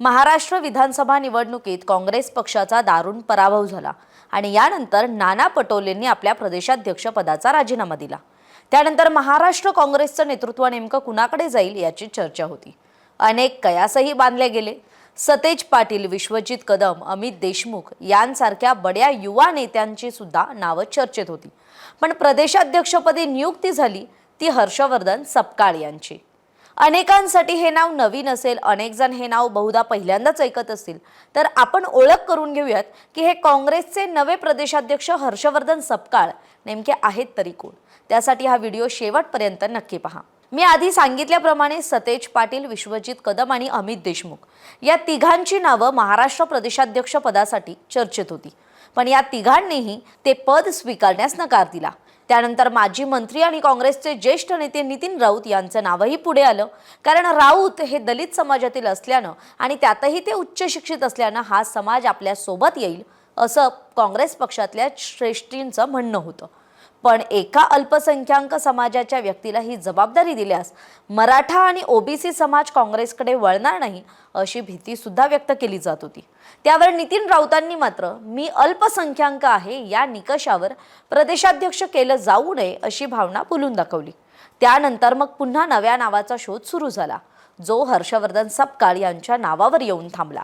महाराष्ट्र विधानसभा निवडणुकीत काँग्रेस पक्षाचा दारुण पराभव झाला आणि यानंतर नाना पटोलेंनी आपल्या प्रदेशाध्यक्षपदाचा राजीनामा दिला. त्यानंतर महाराष्ट्र काँग्रेसचं नेतृत्व नेमकं कुणाकडे जाईल याची चर्चा होती. अनेक कयासही बांधले गेले. सतेज पाटील विश्वजित कदम अमित देशमुख यांसारख्या बड्या युवा नेत्यांची सुद्धा नावं चर्चेत होती. पण प्रदेशाध्यक्षपदी नियुक्ती झाली ती हर्षवर्धन सपकाळ यांची. अनेकांसाठी हे नाव नवीन असेल अनेक जण हे नाव बहुधा पहिल्यांदाच ऐकत असतील. तर आपण ओळख करून घेऊयात की हे काँग्रेसचे नवे प्रदेशाध्यक्ष हर्षवर्धन सपकाळ नेमके आहेत तरी कोण? त्यासाठी हा व्हिडिओ शेवटपर्यंत नक्की पहा. मी आधी सांगितल्याप्रमाणे सतेज पाटील विश्वजित कदम आणि अमित देशमुख या तिघांची नावं महाराष्ट्र प्रदेशाध्यक्ष पदासाठी चर्चेत होती. पण या तिघांनीही ते पद स्वीकारण्यास नकार दिला. त्यानंतर माजी मंत्री आणि काँग्रेसचे ज्येष्ठ नेते नितीन राऊत यांचं नावही पुढे आलं. कारण राऊत हे दलित समाजातील असल्यानं आणि त्यातही ते उच्च शिक्षित असल्यानं हा समाज आपल्यासोबत येईल असं काँग्रेस पक्षातल्या श्रेष्ठींचं म्हणणं होतं. पण एका अल्पसंख्याक समाजाच्या व्यक्तीला ही जबाबदारी दिल्यास मराठा आणि ओबीसी समाज काँग्रेसकडे वळणार नाही अशी भीती सुद्धा व्यक्त केली जात होती. त्यावर नितीन राऊतांनी मात्र मी अल्पसंख्याक आहे या निकषावर प्रदेशाध्यक्ष केलं जाऊ नये अशी भावना बोलून दाखवली. त्यानंतर मग पुन्हा नव्या नावाचा शोध सुरू झाला जो हर्षवर्धन सपकाळ यांच्या नावावर येऊन थांबला.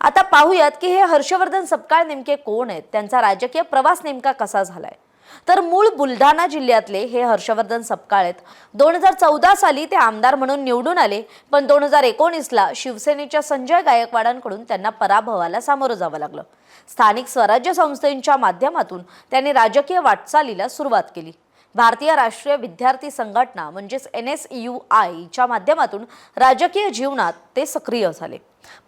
आता पाहूयात की हे हर्षवर्धन सपकाळ नेमके कोण आहेत? त्यांचा राजकीय प्रवास नेमका कसा झालाय? तर मूळ बुलढाणा जिल्ह्यातले हे हर्षवर्धन सपकाळेत. आहेत दोन हजार चौदा साली ते आमदार म्हणून निवडून आले पण दोन हजार एकोणीसला शिवसेनेच्या संजय गायकवाडांकडून त्यांना पराभवाला सामोरं जावं लागलं. स्थानिक स्वराज्य संस्थेच्या माध्यमातून त्यांनी राजकीय वाटचालीला सुरुवात केली. भारतीय राष्ट्रीय विद्यार्थी संघटना म्हणजेच एन एस यू आयच्या माध्यमातून राजकीय जीवनात ते सक्रिय झाले.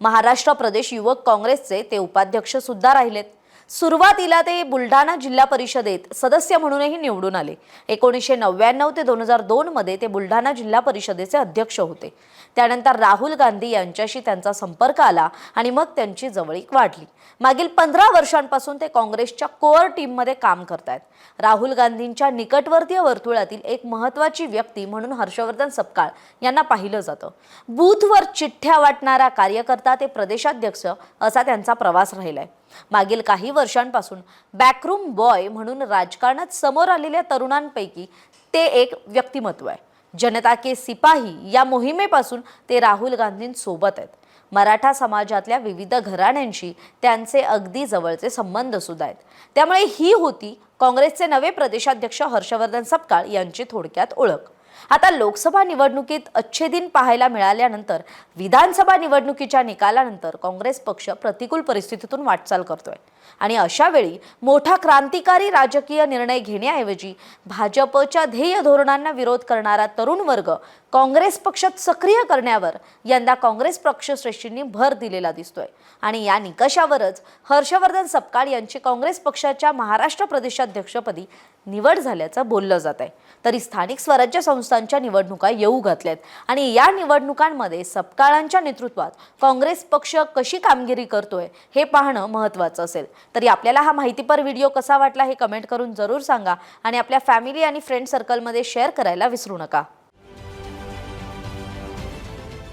महाराष्ट्र प्रदेश युवक काँग्रेसचे ते उपाध्यक्ष सुद्धा राहिलेत. सुरुवातीला ते बुलढाणा जिल्हा परिषदेत सदस्य म्हणूनही निवडून आले. एकोणीसशे नव्याण्णव ते दोन हजार दोनमध्ये ते बुलढाणा जिल्हा परिषदेचे अध्यक्ष होते. त्यानंतर राहुल गांधी यांच्याशी त्यांचा संपर्क आला आणि मग त्यांची जवळीक वाढली. मागील पंधरा वर्षांपासून ते काँग्रेसच्या कोअर टीममध्ये काम करतायत. राहुल गांधींच्या निकटवर्तीय वर्तुळातील एक महत्त्वाची व्यक्ती म्हणून हर्षवर्धन सपकाळ यांना पाहिलं जातं. बूथवर चिठ्ठ्या वाटणारा कार्यकर्ता ते प्रदेशाध्यक्ष असा त्यांचा प्रवास राहिलाय. मागील काही वर्षांपासून बॅकरूम बॉय म्हणून राजकारणात समोर आलेल्या तरुणांपैकी ते एक व्यक्तिमत्व आहे. जनता के सिपाही या मोहिमेपासून ते राहुल गांधींसोबत आहेत. मराठा समाजातल्या विविध घराण्यांशी त्यांचे अगदी जवळचे संबंध सुद्धा आहेत. त्यामुळे ही होती काँग्रेसचे नवे प्रदेशाध्यक्ष हर्षवर्धन सपकाळ यांची थोडक्यात ओळख. आता लोकसभा निवडणुकीत अच्छे दिन पाहायला मिळाल्यानंतर विधानसभा निवडणुकीच्या निकालानंतर काँग्रेस पक्ष प्रतिकूल परिस्थितीतून वाटचाल करतोय. आणि अशा वेळी मोठा क्रांतिकारी राजकीय निर्णय घेण्याऐवजी भाजपच्या ध्येय धोरणांना विरोध करणारा तरुण वर्ग काँग्रेस पक्षात सक्रिय करण्यावर यंदा काँग्रेस पक्षश्रेष्ठींनी भर दिलेला दिसतोय. आणि या निकषावरच हर्षवर्धन सपकाळ यांची काँग्रेस पक्षाच्या महाराष्ट्र प्रदेशाध्यक्षपदी निवड झाल्याचं बोललं जात आहे. तरी स्थानिक स्वराज्य संस्थांच्या निवडणुका येऊ घातल्यात आणि या निवडणुकांमध्ये सपकाळांच्या नेतृत्वात काँग्रेस पक्ष कशी कामगिरी करतोय हे पाहणं महत्त्वाचं असेल. तरी आपल्याला हा माहितीपर व्हिडिओ कसा वाटला हे कमेंट करून जरूर सांगा आणि आपल्या फॅमिली आणि फ्रेंड सर्कलमध्ये शेअर करायला विसरू नका.